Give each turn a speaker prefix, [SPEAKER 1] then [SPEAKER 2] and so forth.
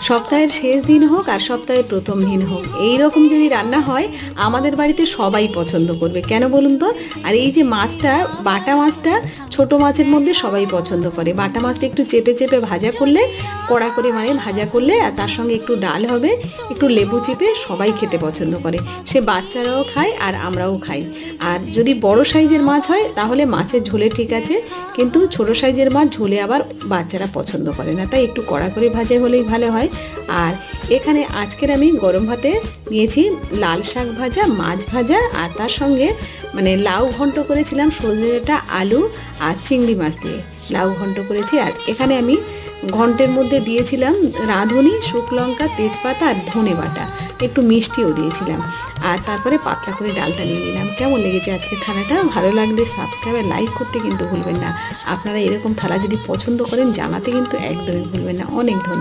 [SPEAKER 1] সপ্তাহের শেষ দিন হোক আর সপ্তাহের প্রথম দিন হোক। এই রকম যদি রান্না হয়, আমাদের বাড়িতে সবাই পছন্দ করবে। কেন বলুন তো? আর এই যে মাছটা, বাটা মাছটা, ছোট মাছের মধ্যে সবাই পছন্দ করে। বাটা মাছটা একটু চেপে চেপে ভাজা করলে, কড়া করে মানে ভাজা করলে, আর তার সঙ্গে একটু ডাল হবে, একটু লেবু চিপে সবাই খেতে পছন্দ করে। সে বাচ্চারাও খায় আর আমরাও খাই। আর যদি বড় সাইজের মাছ হয়, তাহলে মাছের ঝোলে ঠিক আছে কিন্তু ছোট সাইজের মাছ ঝোলে আবার বাচ্চারা পছন্দ করে না। তাই একটু কড়া করে ভাজা হলেই ভালো হয়। আর এখানে আজকের আমি গরম ভাতে নিয়েছি লাল শাক ভাজা, মাছ ভাজা, আর তার সঙ্গে মানে লাউ ঘন্ট করেছিলাম সজনেটা আলু আর চিংড়ি মাছ দিয়ে। লাউ ঘন্ট করেছি আর এখানে আমি ঘন্টের মধ্যে দিয়েছিলাম রাঁধুনি শুকনো লঙ্কা তেজপাতা আর ধনে বাটা। একটু মিষ্টিও দিয়েছিলাম। আর তারপরে পাতলা করে ডালটা নিয়ে নিলাম। কেমন লেগেছে আজকে থালাটা? ভালো লাগলে সাবস্ক্রাইব আর লাইক করতে কিন্তু ভুলবেন না। আপনারা এরকম থালা যদি পছন্দ করেন, জানাতে কিন্তু একদমই ভুলবেন না। অনেক ধন্যবাদ।